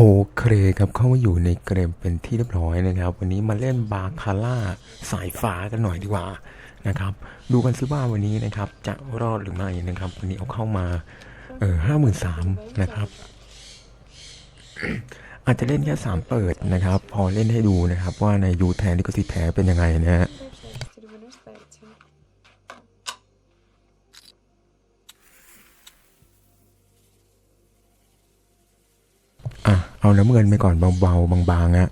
โอเคครับเข้ามาอยู่ในเกมเป็นที่เรียบร้อยนะครับ วันนี้มาเล่นบาคาร่าสายฟ้ากันหน่อยดีกว่านะครับ ดูกันซิว่าวันนี้นะครับ จะรอดหรือไม่นะครับ วันนี้เอาเข้ามาเออห้าหมื่นสามนะครับ อาจจะเล่นแค่สามเปิดนะครับ พอเล่นให้ดูนะครับ ว่าในยูแทนที่ก็สิแท้เป็นยังไงนะฮะ เอาน้ำเงินไปก่อนเบาๆบางๆอะ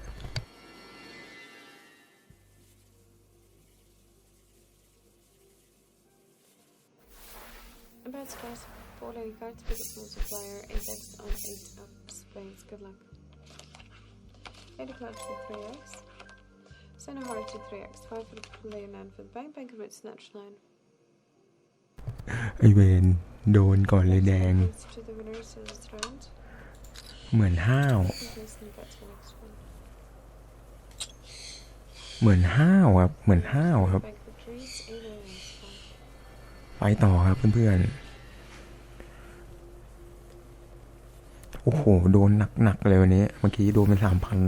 About stars, four lady cards, biggest multiplier, indexed on eight of spades. Good luck. Eight of clubs for three X. Send a heart to three X. Five for the play, nine for the bank. Bank commit snatch nine. ไอเวนโดนก่อนเลยแดง เหมือนห้าวเหมือนห้าวครับ เหมือนห้าวครับ ไปต่อครับเพื่อนๆ โอ้โห โดนหนักๆเลยวันนี้ เมื่อกี้โดนไปสามพัน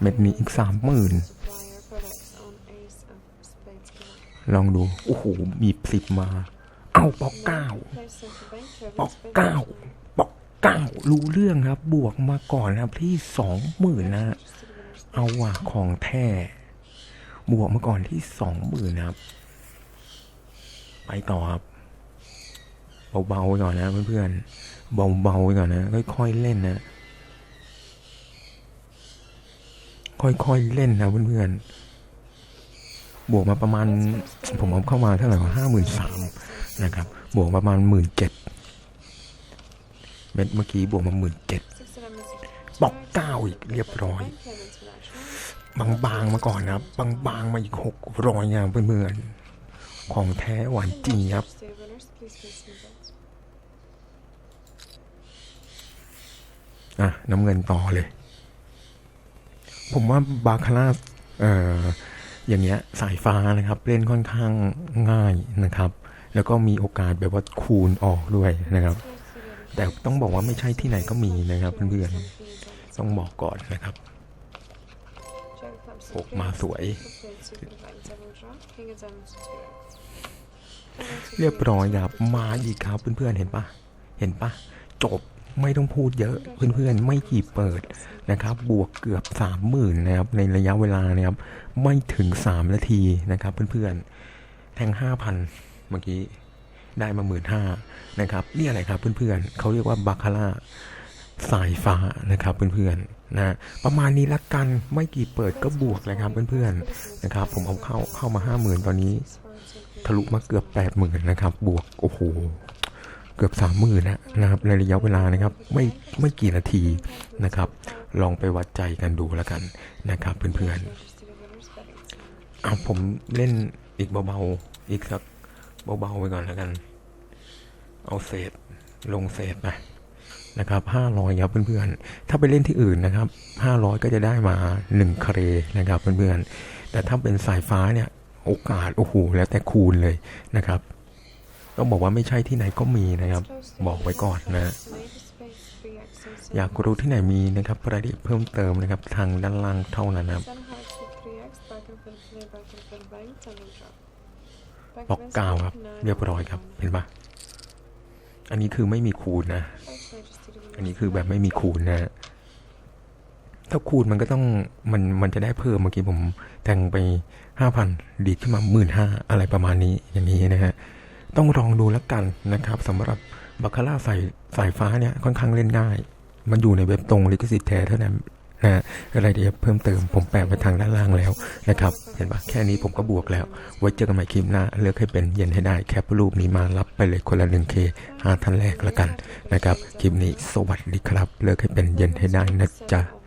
เม็ดนี้อีกสามหมื่น ลองดู โอ้โหมีสิบมา เอาปอกเก้าปอกเก้าปอก เก้ารู้เรื่องครับ บวกมาก่อนนะครับที่สองหมื่นนะ เอาว่ะของแท้บวกมาก่อนที่สองหมื่นนะครับ ไปต่อครับเบาๆไปก่อนนะเพื่อนๆเบาๆไปก่อนนะ ค่อยๆเล่นนะ ค่อยๆเล่นนะเพื่อนๆบวกมาประมาณ ผมเอาเข้ามาเท่าไหร่ห้าหมื่นสามนะครับ บวกประมาณหมื่นเจ็ด เม็ดเมื่อกี้บวกมาหมื่นเจ็ด Six elements. ปอกเก้าอีกเรียบร้อย บางๆมาก่อนนะครับ บางๆมาอีกหกร้อยนะเพื่อนๆของแท้หวานจริงครับอะน้ำเงินต่อเลย ผมว่าบาคาร่าเอ่ออย่างเงี้ยสายฟ้านะครับ เล่นค่อนข้างง่ายนะครับ แล้วก็มีโอกาสแบบว่าคูณออกด้วยนะครับ แต่ต้องบอกว่าไม่ใช่ที่ไหนก็มีนะครับเพื่อนๆต้องบอกก่อนนะครับหกมาสวย เรียบร้อยครับมาอีกครับเพื่อนๆเห็นปะเห็นปะจบไม่ต้องพูดเยอะเพื่อนๆไม่กี่เปิดนะครับ บวกเกือบสามหมื่นนะครับในระยะเวลานะครับ ไม่ถึงสามนาทีนะครับ เพื่อนๆแทงห้าพันเมื่อกี้ ได้มาหมื่นห้านะครับนี่อะไรครับเพื่อนๆเขาเรียกว่าบาคาร่าสายฟ้านะครับเพื่อนๆนะประมาณนี้ละกันไม่กี่เปิดก็บวกเลยครับเพื่อนๆนะครับ ผมเอาเข้าเข้ามาห้าหมื่นตอนนี้ ทะลุมาเกือบแปดหมื่นนะครับ บวกโอ้โหเกือบสามหมื่นนะครับในระยะเวลานะครับไม่ไม่กี่นาทีนะครับ ลองไปวัดใจกันดูแล้วกันนะครับเพื่อนๆเอาผมเล่นอีกเบาๆอีกสัก เบาๆไปก่อนแล้วกัน เอาเศษลงเศษไปนะครับห้าร้อยครับเพื่อนๆ ถ้าไปเล่นที่อื่นนะครับห้าร้อยก็จะได้มาหนึ่งเครนะครับเพื่อนๆ แต่ถ้าเป็นสายฟ้าเนี่ยโอกาสโอ้โหแล้วแต่คูณเลยนะครับต้องบอกว่าไม่ใช่ที่ไหนก็มีนะครับ บอกไว้ก่อนนะอยากรู้ที่ไหนมีนะครับรายละเอียดเพิ่มเติมนะครับทางด้านล่างเท่านั้นนะครับ บอกเก้าครับ เรียบร้อยครับ เห็นปะอันนี้คือไม่มีคูณนะ อันนี้คือแบบไม่มีคูณนะ ถ้าคูณมันก็ต้องมันมันจะได้เพิ่มเมื่อกี้ผมแทงไปห้าพันดีดขึ้นมาหมื่นห้าอะไรประมาณนี้อย่างนี้นะฮะ ต้องลองดูแล้วกันนะครับสำหรับบาคาร่าสายสายฟ้าเนี่ยค่อนข้างเล่นง่าย มันอยู่ในเว็บตรงลิขสิทธิ์แท้เท่านั้น นะอะไรเดี๋ยวเพิ่มเติมผมแปะไว้ทางด้านล่างแล้วนะครับ เห็นปะแค่นี้ผมก็บวกแล้ว ไว้เจอกันใหม่คลิปหน้า เลือกให้เป็นเย็นให้ได้ แคปรูปนี้มารับไปเลยคนละหนึ่งเคห้าท่านแรกละกันนะครับ คลิปนี้สวัสดีครับ เลือกให้เป็นเย็นให้ได้นะจ๊ะ